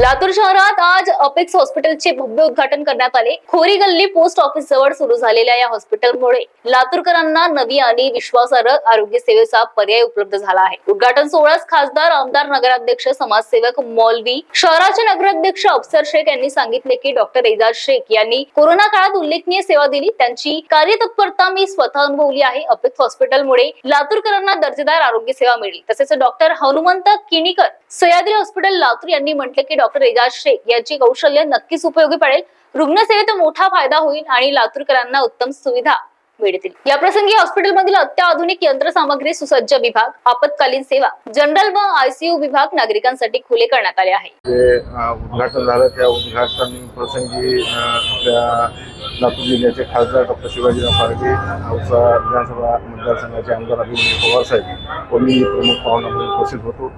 लातूर शहरात आज अपेक्स हॉस्पिटलचे भव्य उद्घाटन करण्यात आले. खोरी गल्ली पोस्ट ऑफिस जवळ सुरू झालेल्या या हॉस्पिटलमुळे लातूरकरांना नवी आणि विश्वासार्ह आरोग्य सेवेचा पर्याय उपलब्ध झाला आहे. उद्घाटन सोहळ्यास खासदार आमदार नगराध्यक्ष समाजसेवक मौलवी शहराचे नगराध्यक्ष अफसर शेख यांनी सांगितले की डॉक्टर एजाज शेख यांनी कोरोना काळात उल्लेखनीय सेवा दिली. त्यांची कार्यतत्परता मी स्वतः अनुभवली आहे. अपेक्स हॉस्पिटलमुळे लातूरकरांना दर्जेदार आरोग्य सेवा मिळेल. तसेच डॉक्टर हनुमंत किणीकर सह्याद्री हॉस्पिटल लातूर यांनी म्हटले की डॉक्टर एजाज शेख यांची कौशल्य नक्कीच उपयोगी पडेल. रुग्णसेवेत मोठा फायदा होईल आणि लातूरकरांना उत्तम सुविधा. मिळतील याप्रसंगी हॉस्पिटलमधील अत्याधुनिक यंत्रसामग्री सुसज्ज विभाग आपत्कालीन सेवा जनरल व आयसीयू विभाग नागरिकांसाठी खुले करण्यात आले आहे. उद्घाटन झालं त्या उद्घाटन प्रसंगी आपल्या लातूर जिल्ह्याचे खासदार डॉक्टर शिवाजीराव फाळके औसा विधानसभा मतदारसंघाचे आमदार अभिमन्यू पवार साहेब व मी प्रमुख पाहुणा म्हणून उपस्थित होतो.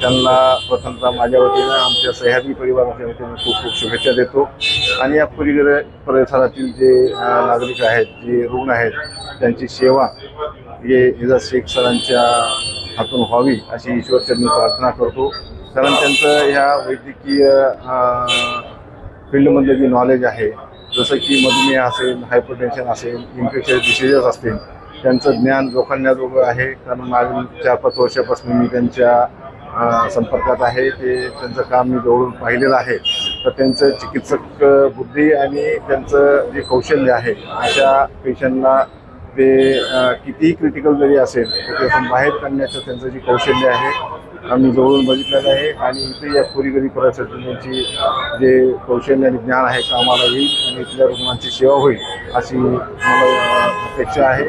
त्यांना प्रथमतः माझ्या वतीनं आमच्या सह्याद्री परिवाराच्या वतीनं खूप खूप शुभेच्छा देतो. आणि या परिगर परिसरातील जे नागरिक आहेत जे रुग्ण आहेत त्यांची सेवा हे एजाज शेख सरांच्या हातून व्हावी अशी ईश्वरचरणी प्रार्थना करतो. कारण त्यांचं ह्या वैद्यकीय फील्डमधलं जे नॉलेज आहे जसं की मधुमेह असेल हायपरटेन्शन असेल इन्फेक्शन डिसिजेस असतील त्यांचं ज्ञान जोखण्याजोगं आहे. कारण मागील चार पाच वर्षापासून मी त्यांच्या संपर्कात आहे. ते त्यांचं काम मी जवळून पाहिलेलं आहे. तर त्यांचं चिकित्सक बुद्धी आणि त्यांचं जे कौशल्य आहे अशा पेशंटला ते कितीही क्रिटिकल जरी असेल तर त्यातून बाहेर काढण्याचं त्यांचं जे कौशल्य आहे आम्ही जवळून बघितलेलं आहे आणि इथे या खोरीगरी परिसरातून त्यांची जे कौशल्य आणि ज्ञान आहे कामाला येईल आणि इथल्या रुग्णांची सेवा होईल अशी मला अपेक्षा आहे.